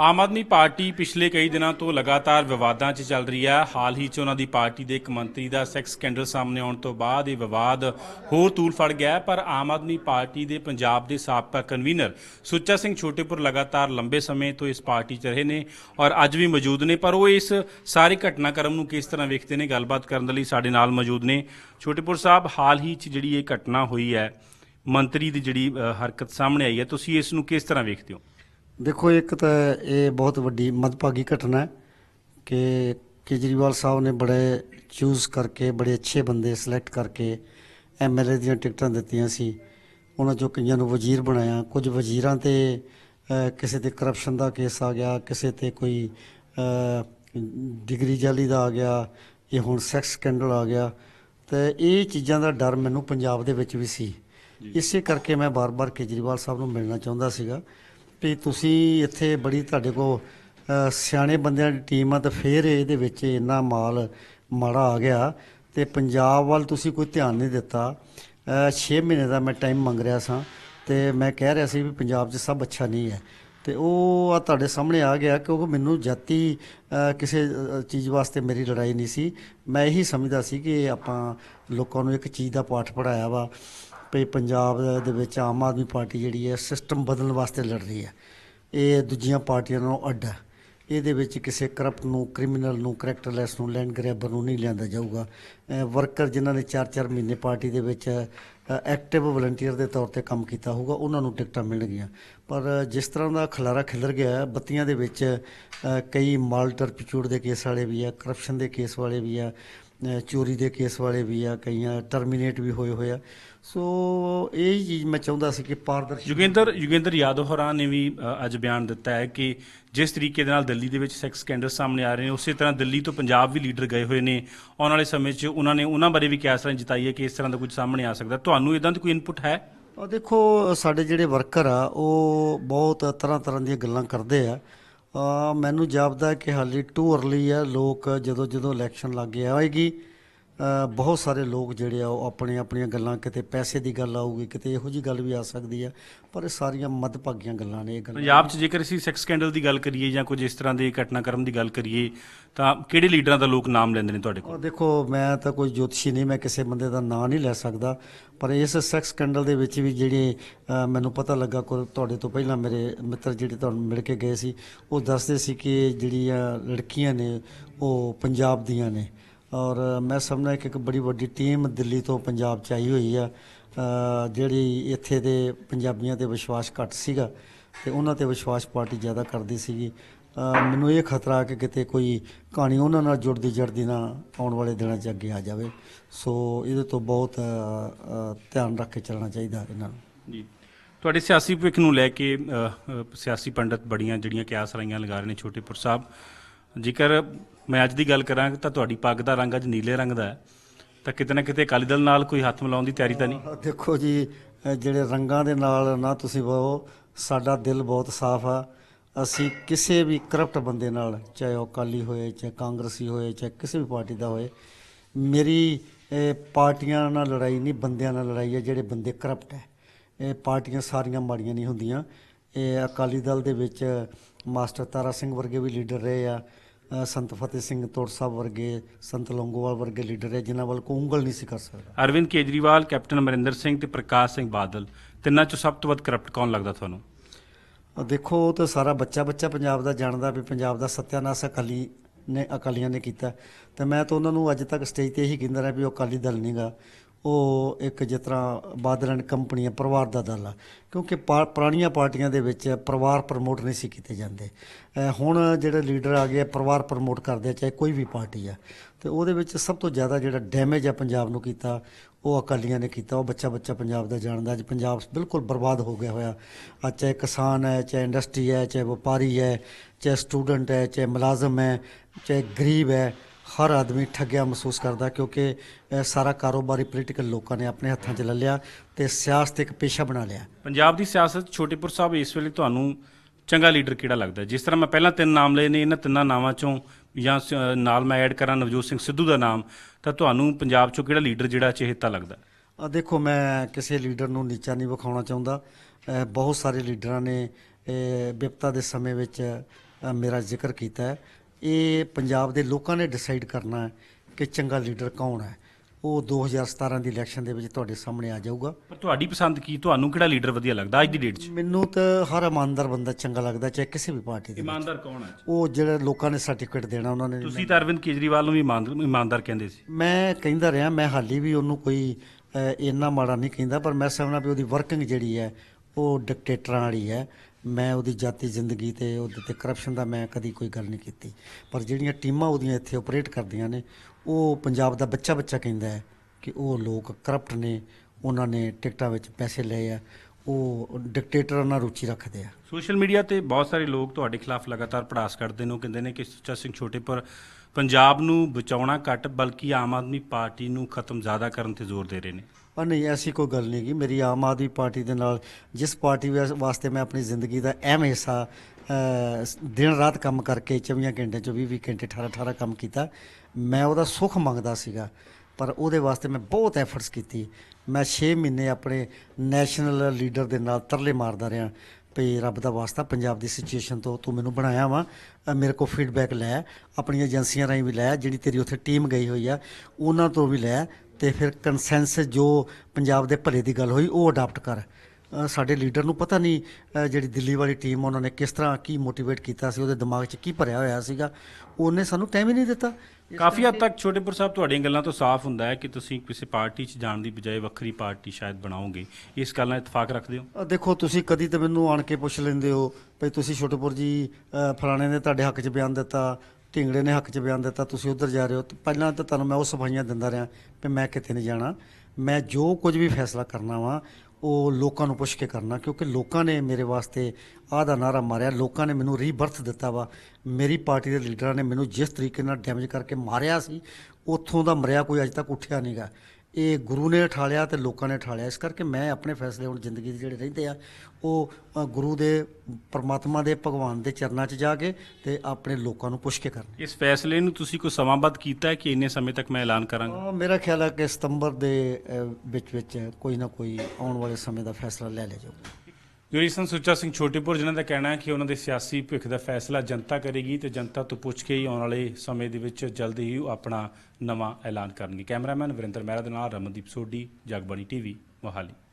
Aam Aadmi party ਪਿਛਲੇ ਕਈ ਦਿਨਾਂ ਤੋਂ ਲਗਾਤਾਰ ਵਿਵਾਦਾਂ 'ਚ ਚੱਲ ਰਹੀ ਹੈ। ਹਾਲ ਹੀ 'ਚ ਉਹਨਾਂ ਦੀ ਪਾਰਟੀ ਦੇ ਇੱਕ ਮੰਤਰੀ ਦਾ ਸੈਕਸ ਸਕੈਂਡਲ ਸਾਹਮਣੇ ਆਉਣ ਤੋਂ ਬਾਅਦ ਇਹ ਵਿਵਾਦ ਹੋਰ ਤੂਲ ਫੜ ਗਿਆ ਪਰ ਆਮ ਆਦਮੀ ਪਾਰਟੀ ਦੇ ਪੰਜਾਬ ਦੇ ਸਾਬਕਾ ਕਨਵੀਨਰ ਸੁੱਚਾ ਸਿੰਘ ਛੋਟੇਪੁਰ ਲਗਾਤਾਰ ਲੰਬੇ ਸਮੇਂ ਤੋਂ ਇਸ ਪਾਰਟੀ 'ਚ ਰਹੇ ਨੇ ਔਰ ਅੱਜ ਵੀ ਮੌਜੂਦ ਨੇ। ਪਰ ਉਹ ਇਸ ਸਾਰੇ ਘਟਨਾਕ੍ਰਮ ਨੂੰ ਕਿਸ ਤਰ੍ਹਾਂ ਵੇਖਦੇ ਨੇ ਗੱਲਬਾਤ ਕਰਨ ਦੇ ਲਈ ਸਾਡੇ ਨਾਲ ਮੌਜੂਦ ਨੇ। ਛੋਟੇਪੁਰ ਸਾਹਿਬ, ਹਾਲ ਹੀ 'ਚ ਜਿਹੜੀ ਇਹ ਘਟਨਾ ਹੋਈ ਹੈ, ਮੰਤਰੀ ਦੀ ਜਿਹੜੀ ਹਰਕਤ ਸਾਹਮਣੇ ਆਈ ਹੈ, ਤੁਸੀਂ ਇਸ ਨੂੰ ਕਿਸ ਤਰ੍ਹਾਂ ਵੇਖਦੇ ਹੋ? ਦੇਖੋ ਇੱਕ ਤਾਂ ਇਹ ਬਹੁਤ ਵੱਡੀ ਮਦਭਾਗੀ ਘਟਨਾ ਹੈ ਕਿ ਕੇਜਰੀਵਾਲ ਸਾਹਿਬ ਨੇ ਬੜੇ ਚੂਜ਼ ਕਰਕੇ ਬੜੇ ਅੱਛੇ ਬੰਦੇ ਸਿਲੈਕਟ ਕਰਕੇ ਐਮਐਲਏ ਦੀਆਂ ਟਿਕਟਾਂ ਦਿੱਤੀਆਂ ਸੀ। ਉਹਨਾਂ ਚੋਂ ਕਈਆਂ ਨੂੰ ਵਜ਼ੀਰ ਬਣਾਇਆ। ਕੁਝ ਵਜ਼ੀਰਾਂ ਤੇ ਕਿਸੇ ਤੇ ਕਰਪਸ਼ਨ ਦਾ ਕੇਸ ਆ ਗਿਆ ਕਿਸੇ ਤੇ ਕੋਈ ਡਿਗਰੀ ਜਾਲੀ ਦਾ ਆ ਗਿਆ ਇਹ ਹੁਣ ਸੈਕਸ ਸਕੈਂਡਲ ਆ ਗਿਆ। ਤੇ ਇਹ ਚੀਜ਼ਾਂ ਦਾ ਡਰ ਮੈਨੂੰ ਪੰਜਾਬ ਦੇ ਵਿੱਚ ਵੀ ਸੀ। ਇਸੇ ਕਰਕੇ ਮੈਂ ਬਾਰ-ਬਾਰ ਕੇਜਰੀਵਾਲ ਸਾਹਿਬ ਨੂੰ ਮਿਲਣਾ ਚਾਹੁੰਦਾ ਸੀਗਾ। ਵੀ ਤੁਸੀਂ ਇੱਥੇ ਬੜੀ ਤੁਹਾਡੇ ਕੋਲ ਅ, ਸਿਆਣੇ ਬੰਦਿਆਂ ਦੀ ਟੀਮ ਆ ਤੇ ਫਿਰ ਇਹਦੇ ਵਿੱਚ ਇੰਨਾ ਮਾਲ ਮਾੜਾ ਆ ਗਿਆ ਤੇ ਪੰਜਾਬ ਵੱਲ ਤੁਸੀਂ ਕੋਈ ਧਿਆਨ ਨਹੀਂ ਦਿੱਤਾ। 6 ਮਹੀਨੇ ਦਾ ਮੈਂ ਟਾਈਮ ਮੰਗ ਰਿਹਾ ਸਾਂ ਤੇ ਮੈਂ ਕਹਿ ਰਿਹਾ ਸੀ ਵੀ ਪੰਜਾਬ 'ਚ ਸਭ ਅੱਛਾ ਨਹੀਂ ਹੈ। ਤੇ ਉਹ ਆ ਤੁਹਾਡੇ ਸਾਹਮਣੇ ਆ ਗਿਆ ਕਿਉਂਕਿ ਮੈਨੂੰ ਜਾਤੀ ਅ, ਕਿਸੇ ਅ, ਚੀਜ਼ ਵਾਸਤੇ ਮੇਰੀ ਲੜਾਈ ਨਹੀਂ ਸੀ। ਮੈਂ ਇਹੀ ਸਮਝਦਾ ਸੀ ਕਿ ਆਪਾਂ ਲੋਕਾਂ ਨੂੰ ਇੱਕ ਚੀਜ਼ ਦਾ ਪਾਠ ਪੜਾਇਆ ਵਾ। ਵੀ ਪੰਜਾਬ ਦੇ ਵਿੱਚ ਆਮ ਆਦਮੀ ਪਾਰਟੀ ਜਿਹੜੀ ਹੈ ਸਿਸਟਮ ਬਦਲਣ ਵਾਸਤੇ ਲੜ ਰਹੀ ਹੈ। ਇਹ ਦੂਜੀਆਂ ਪਾਰਟੀਆਂ ਨਾਲੋਂ ਅੱਡ ਹੈ। ਇਹਦੇ ਵਿੱਚ ਕਿਸੇ ਕਰਪਟ ਨੂੰ ਕ੍ਰਿਮੀਨਲ ਨੂੰ ਕਰੈਕਟਰਲੈਸ ਨੂੰ ਲੈਂਡ ਗ੍ਰੈਬਰ ਨੂੰ ਨਹੀਂ ਲਿਆਂਦਾ ਜਾਊਗਾ। ਵਰਕਰ ਜਿਨ੍ਹਾਂ ਨੇ 4-4 ਮਹੀਨੇ ਪਾਰਟੀ ਦੇ ਵਿੱਚ ਐਕਟਿਵ ਵਲੰਟੀਅਰ ਦੇ ਤੌਰ ਤੇ ਕੰਮ ਕੀਤਾ ਹੋਊਗਾ, ਉਹਨਾਂ ਨੂੰ ਟਿਕਟਾਂ ਮਿਲਣਗੀਆਂ ਪਰ ਜਿਸ ਤਰ੍ਹਾਂ ਦਾ ਖਲਾਰਾ ਖਿਲਰ ਗਿਆ ਬੱਤੀਆਂ ਦੇ ਵਿੱਚ ਕਈ ਮਾਲਟਰ ਪਿਚੂੜ ਦੇ ਕੇਸ ਵਾਲੇ ਵੀ ਆ ਕਰਪਸ਼ਨ ਦੇ ਕੇਸ ਵਾਲੇ ਵੀ ਆ ਚੋਰੀ ਦੇ ਕੇਸ ਵਾਲੇ ਵੀ ਆ, ਕਈਆਂ ਟਰਮੀਨੇਟ ਵੀ ਹੋਏ ਹੋਏ ਆ। ਸੋ ਇਹ ਚੀਜ਼ ਮੈਂ ਚਾਹੁੰਦਾ ਸੀ ਕਿ ਪਾਰਦਰਸ਼ੀ ਯੁਗੇਂਦਰ ਯੁਗੇਂਦਰ ਯਾਦਵ ਹੋਰਾਂ ਨੇ ਵੀ ਅੱਜ ਬਿਆਨ ਦਿੱਤਾ ਹੈ ਕਿ ਜਿਸ ਤਰੀਕੇ ਦੇ ਨਾਲ ਦਿੱਲੀ ਦੇ ਵਿੱਚ ਸੈਕਸ ਸਕੈਂਡਲ ਸਾਹਮਣੇ ਆ ਰਹੇ ਨੇ ਉਸੇ ਤਰ੍ਹਾਂ ਦਿੱਲੀ ਤੋਂ ਪੰਜਾਬ ਵੀ ਲੀਡਰ ਗਏ ਹੋਏ ਨੇ। ਆਉਣ ਵਾਲੇ ਸਮੇਂ 'ਚ ਉਹਨਾਂ ਨੇ ਉਹਨਾਂ ਬਾਰੇ ਵੀ ਕਿਆਸ ਤਰ੍ਹਾਂ ਜਤਾਈ ਹੈ ਕਿ ਇਸ ਤਰ੍ਹਾਂ ਦਾ ਕੁਝ ਸਾਹਮਣੇ ਆ ਸਕਦਾ। ਤੁਹਾਨੂੰ ਇਦਾਂ ਦੀ ਕੋਈ ਇਨਪੁਟ ਹੈ? ਆ ਦੇਖੋ ਸਾਡੇ ਜਿਹੜੇ ਵਰਕਰ ਆ ਉਹ ਬਹੁਤ ਤਰ੍ਹਾਂ ਤਰ੍ਹਾਂ ਦੀਆਂ ਗੱਲਾਂ ਕਰਦੇ ਆ। ਮੈਨੂੰ ਜਾਪਦਾ ਕਿ ਹਾਲੀ ਟੂ ਅਰਲੀ ਆ ਲੋਕ ਜਦੋਂ ਜਦੋਂ ਇਲੈਕਸ਼ਨ ਲੱਗ ਆਏਗੀ ਅ, ਬਹੁਤ ਸਾਰੇ ਲੋਕ ਜਿਹੜੇ ਆ ਉਹ ਆਪਣੀਆਂ ਆਪਣੀਆਂ ਗੱਲਾਂ ਕਿਤੇ ਪੈਸੇ ਦੀ ਗੱਲ ਆਊਗੀ ਕਿਤੇ ਇਹੋ ਜੀ ਗੱਲ ਵੀ ਆ ਸਕਦੀ ਆ ਪਰ ਇਹ ਸਾਰੀਆਂ ਮਦਭਾਗੀਆਂ ਗੱਲਾਂ ਨੇ ਇਹ ਗੱਲਾਂ। ਪੰਜਾਬ 'ਚ ਜੇਕਰ ਅਸੀਂ ਸੈਕਸ ਸਕੈਂਡਲ ਦੀ ਗੱਲ ਕਰੀਏ ਜਾਂ ਕੁਝ ਇਸ ਤਰ੍ਹਾਂ ਦੇ ਘਟਨਾਕ੍ਰਮ ਦੀ ਗੱਲ ਕਰੀਏ ਤਾਂ ਕਿਹੜੇ ਲੀਡਰਾਂ ਦਾ ਲੋਕ ਨਾਮ ਲੈਂਦੇ ਨੇ ਤੁਹਾਡੇ ਕੋਲ? ਦੇਖੋ ਮੈਂ ਤਾਂ ਕੋਈ ਜੋਤਸ਼ੀ ਨਹੀਂ ਮੈਂ ਕਿਸੇ ਬੰਦੇ ਦਾ ਨਾਂ ਨਹੀਂ ਲੈ ਸਕਦਾ ਪਰ ਇਸ ਸੈਕਸ ਸਕੈਂਡਲ ਦੇ ਵਿੱਚ ਵੀ ਜਿਹੜੇ ਮੈਨੂੰ ਪਤਾ ਲੱਗਾ ਕੋਈ ਤੁਹਾਡੇ ਤੋਂ ਪਹਿਲਾਂ ਮੇਰੇ ਮਿੱਤਰ ਜਿਹੜੇ ਤੁਹਾਨੂੰ ਮਿਲ ਕੇ ਗਏ ਸੀ ਉਹ ਦੱਸਦੇ ਸੀ ਕਿ ਜਿਹੜੀਆਂ ਲੜਕੀਆਂ ਨੇ ਉਹ ਪੰਜਾਬ ਦੀਆਂ ਨੇ। ਔਰ ਮੈਂ ਸਮਝਦਾ ਕਿ ਇੱਕ ਬੜੀ ਵੱਡੀ ਟੀਮ ਦਿੱਲੀ ਤੋਂ ਪੰਜਾਬ ਚ ਆਈ ਹੋਈ ਆ। ਜਿਹੜੀ ਇੱਥੇ ਦੇ ਪੰਜਾਬੀਆਂ ਤੇ ਵਿਸ਼ਵਾਸ ਘੱਟ ਸੀਗਾ ਤੇ ਉਹਨਾਂ ਤੇ ਵਿਸ਼ਵਾਸ ਪਾਰਟੀ ਜ਼ਿਆਦਾ ਕਰਦੀ ਸੀਗੀ। ਮੈਨੂੰ ਇਹ ਖਤਰਾ ਕਿ ਕਿਤੇ ਕੋਈ ਕਹਾਣੀ ਉਹਨਾਂ ਨਾਲ ਜੁੜਦੀ ਜੜਦੀ ਨਾ ਆਉਣ ਵਾਲੇ ਦਿਨਾਂ 'ਚ ਅੱਗੇ ਆ ਜਾਵੇ। ਸੋ ਇਹਦੇ ਤੋਂ ਬਹੁਤ ਧਿਆਨ ਰੱਖ ਕੇ ਚੱਲਣਾ ਚਾਹੀਦਾ ਇਹਨਾਂ ਨੂੰ। ਜੀ। ਤੁਹਾਡੇ ਸਿਆਸੀ ਭਵਿੱਖ ਨੂੰ ਲੈ ਕੇ ਸਿਆਸੀ ਪੰਡਤ ਬੜੀਆਂ ਜਿਹੜੀਆਂ ਕਿਆਸ ਰਾਈਆਂ ਲਗਾ ਰਹੇ ਨੇ ਛੋਟੇਪੁਰ ਸਾਹਿਬ। ਜੇਕਰ ਮੈਂ ਅੱਜ ਦੀ ਗੱਲ ਕਰਾਂ ਤਾਂ ਤੁਹਾਡੀ ਪੱਗ ਦਾ ਰੰਗ ਅੱਜ ਨੀਲੇ ਰੰਗ ਦਾ ਹੈ। ਤਾਂ ਕਿਤੇ ਨਾ ਕਿਤੇ ਅਕਾਲੀ ਦਲ ਨਾਲ ਕੋਈ ਹੱਥ ਮਿਲਾਉਣ ਦੀ ਤਿਆਰੀ ਤਾਂ ਨਹੀਂ? ਦੇਖੋ ਜੀ ਜਿਹੜੇ ਰੰਗਾਂ ਦੇ ਨਾਲ ਨਾ ਤੁਸੀਂ ਬਹੁ ਸਾਡਾ ਦਿਲ ਬਹੁਤ ਸਾਫ਼ ਆ। ਅਸੀਂ ਕਿਸੇ ਵੀ ਕਰਪਟ ਬੰਦੇ ਨਾਲ, ਚਾਹੇ ਉਹ ਅਕਾਲੀ ਹੋਏ, ਚਾਹੇ ਕਾਂਗਰਸੀ ਹੋਏ, ਚਾਹੇ ਕਿਸੇ ਵੀ ਪਾਰਟੀ ਦਾ ਹੋਏ, ਮੇਰੀ ਪਾਰਟੀਆਂ ਨਾਲ ਲੜਾਈ ਨਹੀਂ, ਬੰਦਿਆਂ ਨਾਲ ਲੜਾਈ ਹੈ ਜਿਹੜੇ ਬੰਦੇ ਕਰਪਟ ਹੈ। ਇਹ ਪਾਰਟੀਆਂ ਸਾਰੀਆਂ ਮਾੜੀਆਂ ਨਹੀਂ ਹੁੰਦੀਆਂ। ਇਹ ਅਕਾਲੀ ਦਲ ਦੇ ਵਿੱਚ ਮਾਸਟਰ ਤਾਰਾ ਸਿੰਘ ਵਰਗੇ ਵੀ ਲੀਡਰ ਰਹੇ ਆ। ਸੰਤ ਫਤਿਹ ਸਿੰਘ ਤੋੜ ਸਾਹਿਬ ਵਰਗੇ ਸੰਤ ਲੌਂਗੋਵਾਲ ਵਰਗੇ ਲੀਡਰ ਹੈ ਜਿਨ੍ਹਾਂ ਵੱਲ ਕੋਈ ਉਂਗਲ ਨਹੀਂ ਸੀ ਕਰ ਸਕਦਾ। ਅਰਵਿੰਦ ਕੇਜਰੀਵਾਲ ਕੈਪਟਨ ਅਮਰਿੰਦਰ ਸਿੰਘ ਤੇ ਪ੍ਰਕਾਸ਼ ਸਿੰਘ ਬਾਦਲ ਤਿੰਨਾਂ ਚੋਂ ਸਭ ਤੋਂ ਵੱਧ ਕਰਪਟ ਕੌਣ ਲੱਗਦਾ ਤੁਹਾਨੂੰ? ਦੇਖੋ ਉਹ ਤਾਂ ਸਾਰਾ ਬੱਚਾ ਬੱਚਾ ਪੰਜਾਬ ਦਾ ਜਾਣਦਾ ਵੀ ਪੰਜਾਬ ਦਾ ਸੱਤਿਆਨਾਸ਼ ਅਕਾਲੀ ਨੇ ਅਕਾਲੀਆਂ ਨੇ ਕੀਤਾ। ਤੇ ਮੈਂ ਤਾਂ ਉਹਨਾਂ ਨੂੰ ਅੱਜ ਤੱਕ ਸਟੇਜ ਤੇ ਇਹੀ ਕਹਿੰਦਾ ਰਿਹਾ ਵੀ ਉਹ ਅਕਾਲੀ ਦਲ ਨਹੀਂਗਾ ਉਹ ਇੱਕ ਜਿਸ ਤਰ੍ਹਾਂ ਬਾਦਲ ਐਂਡ ਕੰਪਨੀ ਆ ਪਰਿਵਾਰ ਦਾ ਦਲ ਆ। ਕਿਉਂਕਿ ਪਾ- ਪੁਰਾਣੀਆਂ ਪਾਰਟੀਆਂ ਦੇ ਵਿੱਚ ਪਰਿਵਾਰ ਪ੍ਰਮੋਟ ਨਹੀਂ ਸੀ ਕੀਤੇ ਜਾਂਦੇ। ਹੁਣ ਜਿਹੜੇ ਲੀਡਰ ਆ ਗਏ ਆ, ਪਰਿਵਾਰ ਪ੍ਰਮੋਟ ਕਰਦੇ ਆ ਚਾਹੇ ਕੋਈ ਵੀ ਪਾਰਟੀ ਆ। ਤੇ ਉਹਦੇ ਵਿੱਚ ਸਭ ਤੋਂ ਜ਼ਿਆਦਾ ਜਿਹੜਾ ਡੈਮੇਜ ਆ ਪੰਜਾਬ ਨੂੰ ਕੀਤਾ ਉਹ ਅਕਾਲੀਆਂ ਨੇ ਕੀਤਾ। ਉਹ ਬੱਚਾ ਬੱਚਾ ਪੰਜਾਬ ਦਾ ਜਾਣਦਾ। ਅੱਜ ਪੰਜਾਬ ਬਿਲਕੁਲ ਬਰਬਾਦ ਹੋ ਗਿਆ ਹੋਇਆ। ਅੱਜ ਚਾਹੇ ਕਿਸਾਨ ਹੈ ਚਾਹੇ ਇੰਡਸਟਰੀ ਹੈ ਚਾਹੇ ਵਪਾਰੀ ਹੈ ਚਾਹੇ ਸਟੂਡੈਂਟ ਹੈ ਚਾਹੇ ਮੁਲਾਜ਼ਮ ਹੈ ਚਾਹੇ ਗਰੀਬ ਹੈ। ਹਰ ਆਦਮੀ ਠੱਗਿਆ ਮਹਿਸੂਸ ਕਰਦਾ ਕਿਉਂਕਿ ਇਹ ਸਾਰਾ ਕਾਰੋਬਾਰੀ ਪੋਲੀਟੀਕਲ ਲੋਕਾਂ ਨੇ ਆਪਣੇ ਹੱਥਾਂ 'ਚ ਲੈ ਲਿਆ ਤੇ ਸਿਆਸਤ ਇੱਕ ਪੇਸ਼ਾ ਬਣਾ ਲਿਆ। ਪੰਜਾਬ ਦੀ ਸਿਆਸਤ ਛੋਟੇਪੁਰ ਸਾਹਿਬ ਇਸ ਵੇਲੇ ਤੁਹਾਨੂੰ ਚੰਗਾ ਲੀਡਰ ਕਿਹੜਾ ਲੱਗਦਾ? ਜਿਸ ਤਰ੍ਹਾਂ ਮੈਂ ਪਹਿਲਾਂ ਤਿੰਨ ਨਾਮ ਲਏ ਨੇ ਇਹਨਾਂ ਤਿੰਨਾਂ ਨਾਵਾਂ ਚੋਂ ਜਾਂ ਨਾਲ ਮੈਂ ਐਡ ਕਰਾਂ ਨਵਜੋਤ ਸਿੰਘ ਸਿੱਧੂ ਦਾ ਨਾਮ ਤਾਂ ਤੁਹਾਨੂੰ ਪੰਜਾਬ 'ਚੋਂ ਕਿਹੜਾ ਲੀਡਰ ਜਿਹੜਾ ਚਹੇਤਾ ਲੱਗਦਾ? ਆ ਦੇਖੋ ਮੈਂ ਕਿਸੇ ਲੀਡਰ ਨੂੰ ਨੀਚਾ ਨਹੀਂ ਵਿਖਾਉਣਾ ਚਾਹੁੰਦਾ। ਬਹੁਤ ਸਾਰੇ ਲੀਡਰਾਂ ਨੇ ਵਿਪਤਾ ਦੇ ਸਮੇਂ ਵਿੱਚ ਮੇਰਾ ਜ਼ਿਕਰ ਕੀਤਾ ਹੈ। ਇਹ ਪੰਜਾਬ ਦੇ ਲੋਕਾਂ ਨੇ ਡਿਸਾਈਡ ਕਰਨਾ ਹੈ ਕਿ ਚੰਗਾ ਲੀਡਰ ਕੌਣ ਹੈ। ਉਹ 2017 ਦੀ ਇਲੈਕਸ਼ਨ ਦੇ ਵਿੱਚ ਤੁਹਾਡੇ ਸਾਹਮਣੇ ਆ ਜਾਊਗਾ। ਪਰ ਤੁਹਾਡੀ ਪਸੰਦ ਕੀ? ਤੁਹਾਨੂੰ ਕਿਹੜਾ ਲੀਡਰ ਵਧੀਆ ਲੱਗਦਾ ਅੱਜ ਦੀ ਡੇਟ 'ਚ? ਮੈਨੂੰ ਤਾਂ ਹਰ ਇਮਾਨਦਾਰ ਬੰਦਾ ਚੰਗਾ ਲੱਗਦਾ ਚਾਹੇ ਕਿਸੇ ਵੀ ਪਾਰਟੀ ਦੇ। ਇਮਾਨਦਾਰ ਕੌਣ ਹੈ ਉਹ ਜਿਹੜੇ ਲੋਕਾਂ ਨੇ ਸਰਟੀਫਿਕੇਟ ਦੇਣਾ ਉਹਨਾਂ ਨੇ ਤੁਸੀਂ ਤਾਂ ਅਰਵਿੰਦ ਕੇਜਰੀਵਾਲ ਨੂੰ ਵੀ ਇਮਾਨਦਾਰ ਇਮਾਨਦਾਰ ਕਹਿੰਦੇ ਸੀ। ਮੈਂ ਕਹਿੰਦਾ ਰਿਹਾ ਮੈਂ ਹਾਲੀ ਵੀ ਉਹਨੂੰ ਕੋਈ ਇੰਨਾ ਮਾੜਾ ਨਹੀਂ ਕਹਿੰਦਾ ਪਰ ਮੈਂ ਸਮਝਣਾ ਵੀ ਉਹਦੀ ਵਰਕਿੰਗ ਜਿਹੜੀ ਹੈ ਉਹ ਡਿਕਟੇਟਰਾਂ ਵਾਲੀ ਹੈ। ਮੈਂ ਉਹਦੀ ਜਾਤੀ ਜ਼ਿੰਦਗੀ ਤੇ ਉਹਦੇ ਤੇ ਕਰਪਸ਼ਨ ਦਾ ਮੈਂ ਕਦੀ ਕੋਈ ਗੱਲ ਨਹੀਂ ਕੀਤੀ। ਪਰ ਜਿਹੜੀਆਂ ਟੀਮਾਂ ਉਹਦੀਆਂ ਇੱਥੇ ਆਪਰੇਟ ਕਰਦੀਆਂ ਨੇ, ਉਹ ਪੰਜਾਬ ਦਾ ਬੱਚਾ ਬੱਚਾ ਕਹਿੰਦਾ ਹੈ ਕਿ ਉਹ ਲੋਕ ਕਰਪਟ ਨੇ, ਉਹਨਾਂ ਨੇ ਟਿਕਟਾਂ ਵਿੱਚ ਪੈਸੇ ਲਏ ਆ, ਉਹ ਡਿਕਟੇਟਰਾਂ ਨਾਲ ਰੁਚੀ ਰੱਖਦੇ ਆ। ਸੋਸ਼ਲ ਮੀਡੀਆ ਤੇ ਬਹੁਤ ਸਾਰੇ ਲੋਕ ਤੁਹਾਡੇ ਖਿਲਾਫ ਲਗਾਤਾਰ ਪੜਾਸ ਕਰਦੇ ਨੇ, ਉਹ ਕਹਿੰਦੇ ਨੇ ਕਿ ਸੁੱਚਾ ਸਿੰਘ ਛੋਟੇਪੁਰ ਪੰਜਾਬ ਨੂੰ ਬਚਾਉਣਾ ਘੱਟ, ਬਲਕਿ ਆਮ ਆਦਮੀ ਪਾਰਟੀ ਨੂੰ ਖਤਮ ਜ਼ਿਆਦਾ ਕਰਨ ਤੇ ਜ਼ੋਰ ਦੇ ਰਹੇ ਨੇ। ਪਰ ਨਹੀਂ ਐਸੀ ਕੋਈ ਗੱਲ ਨਹੀਂ ਗੀ ਮੇਰੀ ਆਮ ਆਦਮੀ ਪਾਰਟੀ ਦੇ ਨਾਲ ਜਿਸ ਪਾਰਟੀ ਵਾਸ- ਵਾਸਤੇ ਮੈਂ ਆਪਣੀ ਜ਼ਿੰਦਗੀ ਦਾ ਅਹਿਮ ਹਿੱਸਾ ਅ, ਸ- ਦਿਨ ਰਾਤ ਕੰਮ ਕਰਕੇ 24 ਘੰਟੇ ਚੋਂ 20 20 ਘੰਟੇ 18 18 ਕੰਮ ਕੀਤਾ ਮੈਂ ਉਹਦਾ ਸੁੱਖ ਮੰਗਦਾ ਸੀਗਾ। ਪਰ ਉਹਦੇ ਵਾਸਤੇ ਮੈਂ ਬਹੁਤ ਐਫਰਟਸ ਕੀਤੀ। ਮੈਂ 6 ਮਹੀਨੇ ਆਪਣੇ ਨੈਸ਼ਨਲ ਲੀਡਰ ਦੇ ਨਾਲ ਤਰਲੇ ਮਾਰਦਾ ਰਿਹਾ ਵੀ ਰੱਬ ਦਾ ਵਾਸਤਾ ਪੰਜਾਬ ਦੀ ਸਿਚੁਏਸ਼ਨ ਤੋਂ ਤੂੰ ਮੈਨੂੰ ਬਣਾਇਆ ਵਾ ਮੇਰੇ ਕੋਲ ਫੀਡਬੈਕ ਲੈ ਆਪਣੀਆਂ ਏਜੰਸੀਆਂ ਰਾਹੀਂ ਵੀ ਲੈ ਜਿਹੜੀ ਤੇਰੀ ਉੱਥੇ ਟੀਮ ਗਈ ਹੋਈ ਆ ਉਹਨਾਂ ਤੋਂ ਵੀ ਲੈ ਤੇ ਫਿਰ ਕੰਸੈਂਸਸ ਜੋ ਪੰਜਾਬ ਦੇ ਭਲੇ ਦੀ ਗੱਲ ਹੋਈ ਉਹ ਅਡਾਪਟ ਕਰ। ਸਾਡੇ ਲੀਡਰ ਨੂੰ ਪਤਾ ਨਹੀਂ ਜਿਹੜੀ ਦਿੱਲੀ ਵਾਲੀ ਟੀਮ ਉਹਨਾਂ ਨੇ ਕਿਸ ਤਰ੍ਹਾਂ ਕੀ ਮੋਟੀਵੇਟ ਕੀਤਾ ਸੀ ਉਹਦੇ ਦਿਮਾਗ 'ਚ ਕੀ ਭਰਿਆ ਹੋਇਆ ਸੀਗਾ ਉਹਨੇ ਸਾਨੂੰ ਟਾਈਮ ਹੀ ਨਹੀਂ ਦਿੱਤਾ। ਕਾਫੀ ਹੱਦ ਤੱਕ ਛੋਟੇਪੁਰ ਸਾਹਿਬ ਤੁਹਾਡੀਆਂ ਗੱਲਾਂ ਤੋਂ ਸਾਫ਼ ਹੁੰਦਾ ਹੈ ਕਿ ਤੁਸੀਂ ਕਿਸੇ ਪਾਰਟੀ 'ਚ ਜਾਣ ਦੀ ਬਜਾਏ ਵੱਖਰੀ ਪਾਰਟੀ ਸ਼ਾਇਦ ਬਣਾਓਗੇ। ਇਸ ਗੱਲ ਨਾਲ ਇਤਫਾਕ ਰੱਖਦੇ ਹੋ? ਦੇਖੋ ਤੁਸੀਂ ਕਦੀ ਤਾਂ ਮੈਨੂੰ ਆਣ ਕੇ ਪੁੱਛ ਲੈਂਦੇ ਹੋ ਭਈ ਤੁਸੀਂ ਛੋਟੇਪੁਰ ਜੀ ਫਲਾਣੇ ਨੇ ਤੁਹਾਡੇ ਹੱਕ 'ਚ ਬਿਆਨ ਦਿੱਤਾ ਢਿੰਗੜੇ ਨੇ ਹੱਕ 'ਚ ਬਿਆਨ ਦਿੱਤਾ, ਤੁਸੀਂ ਉੱਧਰ ਜਾ ਰਹੇ ਹੋ। ਪਹਿਲਾਂ ਤਾਂ ਤੁਹਾਨੂੰ ਮੈਂ ਉਹ ਸਫਾਈਆਂ ਦਿੰਦਾ ਰਿਹਾ ਕਿ ਮੈਂ ਕਿਤੇ ਨਹੀਂ ਜਾਣਾ। ਮੈਂ ਜੋ ਕੁਝ ਵੀ ਫੈਸਲਾ ਕਰਨਾ ਵਾ, ਉਹ ਲੋਕਾਂ ਨੂੰ ਪੁੱਛ ਕੇ ਕਰਨਾ, ਕਿਉਂਕਿ ਲੋਕਾਂ ਨੇ ਮੇਰੇ ਵਾਸਤੇ ਆਹ ਦਾ ਨਾਰਾ ਮਾਰਿਆ। ਲੋਕਾਂ ਨੇ ਮੈਨੂੰ ਰੀਬਰਥ ਦਿੱਤਾ ਵਾ। ਮੇਰੀ ਪਾਰਟੀ ਦੇ ਲੀਡਰਾਂ ਨੇ ਮੈਨੂੰ ਜਿਸ ਤਰੀਕੇ ਨਾਲ ਡੈਮੇਜ ਕਰਕੇ ਮਾਰਿਆ ਸੀ, ਉੱਥੋਂ ਦਾ ਮਰਿਆ ਕੋਈ ਅਜੇ ਤੱਕ ਉੱਠਿਆ ਨਹੀਂਗਾ ਇਹ ਗੁਰੂ ਨੇ ਠਾਲਿਆ ਤੇ ਲੋਕਾਂ ਨੇ ਠਾਲਿਆ। ਇਸ ਕਰਕੇ ਮੈਂ ਆਪਣੇ ਫੈਸਲੇ ਹੁਣ ਜ਼ਿੰਦਗੀ ਦੇ ਜਿਹੜੇ ਰਹਿੰਦੇ ਆ ਉਹ ਗੁਰੂ ਦੇ ਪਰਮਾਤਮਾ ਦੇ ਭਗਵਾਨ ਦੇ ਚਰਨਾਂ 'ਚ ਜਾ ਕੇ ਤੇ ਆਪਣੇ ਲੋਕਾਂ ਨੂੰ ਪੁੱਛ ਕੇ ਕਰਨੇ। ਇਸ ਫੈਸਲੇ ਨੂੰ ਤੁਸੀਂ ਕੋਈ ਸਮਾਂਬੱਧ ਕੀਤਾ ਹੈ ਕਿ ਇੰਨੇ ਸਮੇਂ ਤੱਕ ਮੈਂ ਐਲਾਨ ਕਰਾਂਗਾ? ਮੇਰਾ ਖਿਆਲ ਹੈ ਕਿ ਸਤੰਬਰ ਦੇ ਵਿੱਚ ਵਿੱਚ ਕੋਈ ਨਾ ਕੋਈ ਆਉਣ ਵਾਲੇ ਸਮੇਂ ਦਾ ਫੈਸਲਾ ਲੈ ਲਿਆ ਜਾਊਗਾ। ਗੁਰੀਸਨ ਸੁੱਚਾ ਸਿੰਘ ਛੋਟੀਪੁਰ, ਜਿਨ੍ਹਾਂ ਦਾ ਕਹਿਣਾ ਹੈ ਕਿ ਉਹਨਾਂ ਦੇ ਸਿਆਸੀ ਭਵਿੱਖ ਦਾ ਫੈਸਲਾ ਜਨਤਾ ਕਰੇਗੀ ਤੇ ਜਨਤਾ ਤੋਂ ਪੁੱਛ ਕੇ ਹੀ ਆਉਣ ਵਾਲੇ ਸਮੇਂ ਦੇ ਵਿੱਚ ਜਲਦੀ ਹੀ ਉਹ ਆਪਣਾ ਨਵਾਂ ਐਲਾਨ ਕਰਨਗੇ। ਕੈਮਰਾਮੈਨ ਵਰਿੰਦਰ ਮਹਿਰਾ ਦੇ ਨਾਲ ਰਮਨਦੀਪ ਸੋਢੀ, ਜਗਬਾਣੀ ਟੀਵੀ, ਮੋਹਾਲੀ।